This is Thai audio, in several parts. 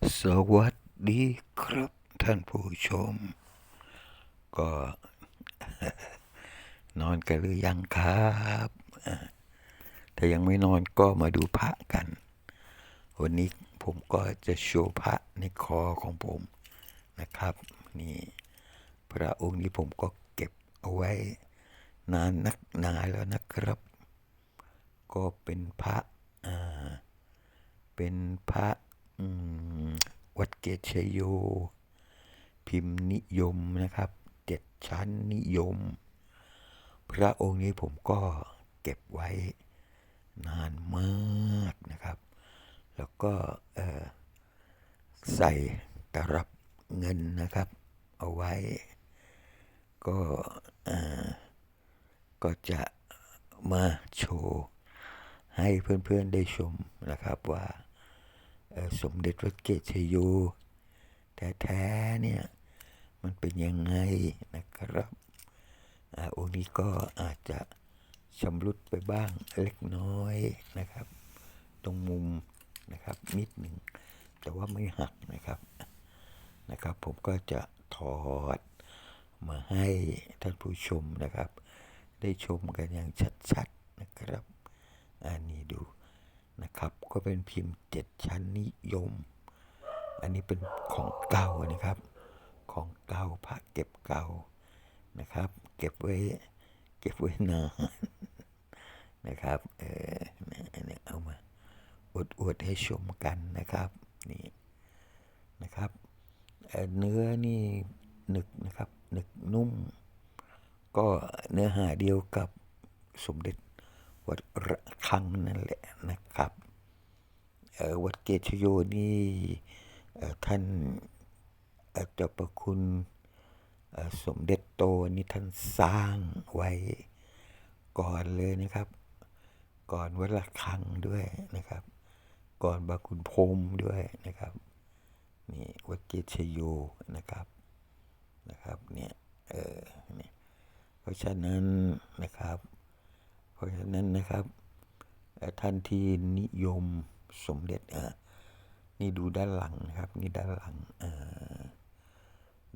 สวัสดีครับท่านผู้ชม ก็นอนกันหรือยังครับอ่าถ้ายังไม่นอนก็มาดูพระกัน วันนี้ผมก็จะโชว์พระในคอของผมนะครับ นี่ พระองค์นี้ผมก็เก็บเอาไว้ นานนักนานแล้วนะครับ ก็เป็นพระเป็นพระ อืม วัดเกตชยโย พิมพ์นิยมนะครับเจ็ดชั้นนิยม พระองค์นี้ผมก็เก็บไว้นานมากนะครับ แล้วก็ใส่ตลับเงินนะครับ เอาไว้ ก็ก็จะมาโชว์ให้เพื่อนๆได้ชมนะครับว่า สมเด็จพระเกศชโยแท้ๆเนี่ยมันเป็นยังไงนะครับอองค์นี้ก็อาจจะชำรุดไปบ้างเล็กน้อยนะครับ ตรงมุมนะครับนิดหนึ่ง แต่ว่าไม่หักนะครับนะครับ ผมก็จะถอดมาให้ท่านผู้ชมนะครับ ได้ชมกันอย่างชัดๆนะครับ อันนี้ดู นะครับ ก็เป็นพิมพ์เจ็ดชั้นนิยม อันนี้เป็นของเก่านะครับ ของเก่าพระเก็บเก่านะครับ เก็บไว้เก็บไว้นานนะครับเออเนี่ยเอามาอวดอวดให้ชมกันนะครับนี่นะครับเเนื้อนี่หนึกนะครับหนึกนุ่ม ก็เนื้อหาเดียวกับสมเด็จ วัดระฆังนั่นแหละนะครับเออวัดเกชโยนี่ท่านเจ้าประคุณสมเด็จโตนี่ท่านสร้างไว้ก่อนเลยนะครับ ก่อนวัดระฆังด้วยนะครับ ก่อนบาคุณพรมด้วยนะครับนี่วัดเกชโยนะครับนะครับเนี่ยเออเนี่ยเพราะฉะนั้นนะครับ ราะฉะนั้นนะครับท่านที่นิยมสมเด็จอะนี่ดูด้านหลังนะครับ นี่ด้านหลังเออ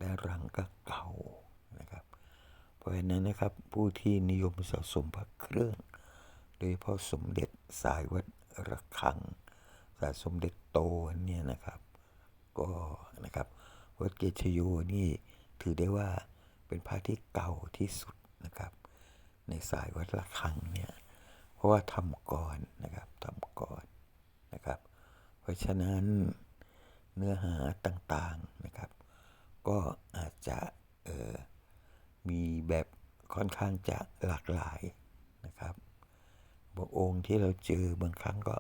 ด้านหลังก็เก่านะครับ เพราะฉะนั้นนะครับผู้ที่นิยมสะสมพระเครื่อง โดยเฉพาะสมเด็จสายวัดระฆังสายสมเด็จโตเนี่ยนะครับ ก็นะครับวัดเกชโยนี่ถือได้ว่าเป็นพระที่เก่าที่สุดนะครับ ในสายวัดระฆังเนี่ยเพราะว่าทำก่อนนะครับทำก่อนนะครับ เพราะฉะนั้นเนื้อหาต่างๆนะครับ ก็อาจจะออมีแบบค่อนข้างจะหลากหลายนะครับบางองค์ที่เราเจอบางครั้งก็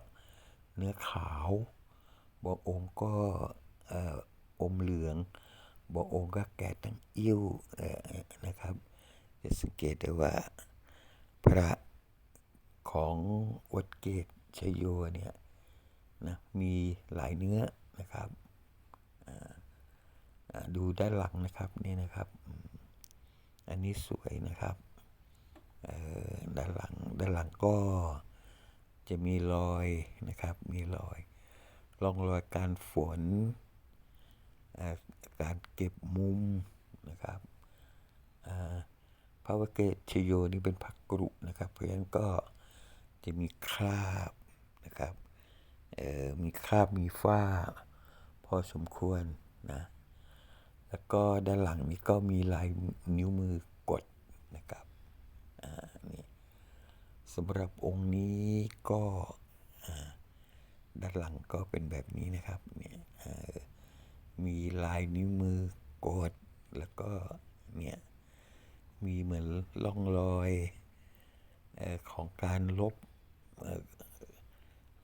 เนื้อขาวบางองค์ก็อมเหลืองบางองค์ก็แก่ตั้งอิ่วนะครับจะสังเกตได้ว่า ระของวัดเกตชโยเนี่ยนะมีหลายเนื้อนะครับดูด้านหลังนะครับนี่นะครับ อันนี้สวยนะครับด้านหลังด้านหลังก็จะมีรอยนะครับมีรอยร่องรอยการฝนการเก็บมุม พระวเกชโยนี่เป็นผักกรุนะครับ เพราะฉะนั้นก็จะมีคราบนะครับเอ่อมีคราบมีฝ้า พอสมควรนะ แล้วก็ด้านหลังนี้ก็มีลายนิ้วมือกดนะครับอ่านี่สำหรับองค์นี้ก็อ่าด้านหลังก็เป็นแบบนี้นะครับเนี่ยเออมีลายนิ้วมือกดแล้วก็ เหมือนร่องรอยออของการลบ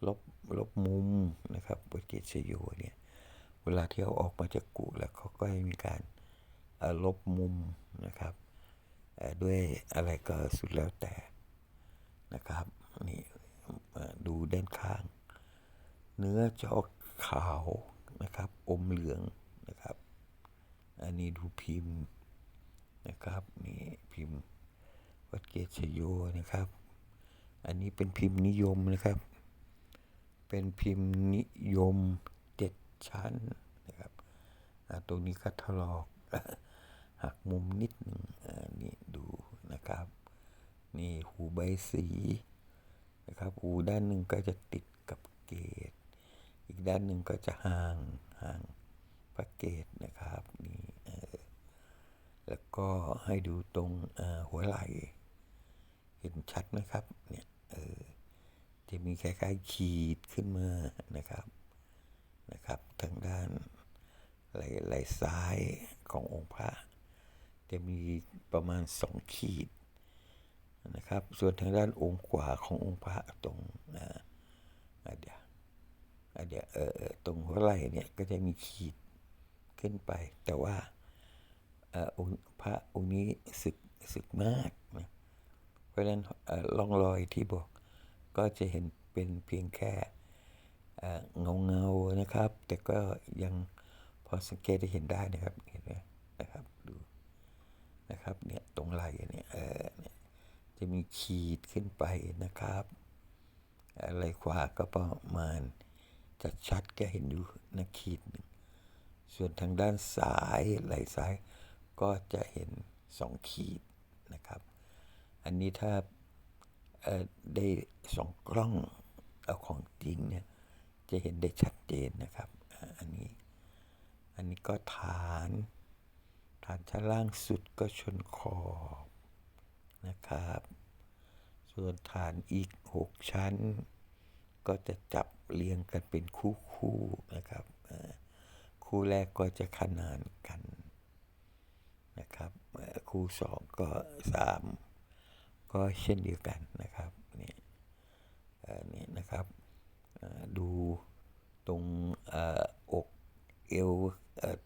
ลบลบมุมนะครับบทเกตชโยเนี่ยเวลาที่เอาออกมาจากกุแล้วเขาก็ให้มีการลบมุมนะครับด้วยอะไรก็สุดแล้วแต่นะครับนี่ดูด้านข้าง เนื้อจะออกขาวนะครับ อมเหลืองนะครับ อันนี้ดูพิมพ์ นะครับนี่พิมพ์วัดเกตชโยนะครับ อันนี้เป็นพิมพ์นิยมนะครับ เป็นพิมพ์นิยมเจ็ดชั้นนะครับตรงนี้ก็ถลอกหักมุมนิดหนึ่งนี่ดูนะครับ นี่หูใบสีนะครับหูด้านหนึ่งก็จะติดกับเกตอีกด้านหนึ่งก็จะห่างห่างพระเกตนะครับนี่ แล้วก็ให้ดูตรงหัวไหล่เห็นชัดไหมครับเนี่ยเออจะมีคล้ายๆขีดขึ้นมานะครับนะครับทางด้านไหล่ไหล่ซ้ายขององค์พระ จะมีประมาณสองขีดนะครับ ส่วนทางด้านองค์ขวาขององค์พระตรงอ่าอ่าเดี๋ยวอ่าเดี๋ยวเออตรงหัวไหล่เนี่ยก็จะมีขีดขึ้นไปแต่ว่า พระองค์นี้สึกสึกมากนะเพราะฉะนั้นเอ่องรอยที่บอกก็จะเห็นเป็นเพียงแค่เงาเงาๆนะครับ แต่ก็ยังพอสังเกตได้เห็นได้นะครับเห็นไหมนะครับดูนะครับเนี่ยตรงไหล่เนี่ยเออเนี่ยจะมีขีดขึ้นไปนะครับอ่อไหล่ขวาก็ประมาณจะชัดก็เห็นอยู่นะขีดหนึ่งส่วนทางด้านซ้ายไหล่ซ้าย ก็จะเห็นสองขีดนะครับ อันนี้ถ้าได้สองกล้องเอาของจริงเนี่ยจะเห็นได้ชัดเจนนะครับ อันนี้ อันนี้ก็ฐาน ฐานชั้นล่างสุดก็ชนขอบนะครับ ส่วนฐานอีกหกชั้น ก็จะจับเรียงกันเป็นคู่คู่ๆนะครับ คู่แรกก็จะขนานกัน นะครับคู่สองก็สามก็เช่นเดียวกันนะครับนี่นี่นะครับดูตรงออกเอว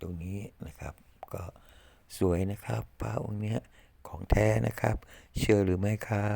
ตรงนี้นะครับก็สวยนะครับพระองค์เนี้ยของแท้นะครับ เชื่อหรือไม่ครับ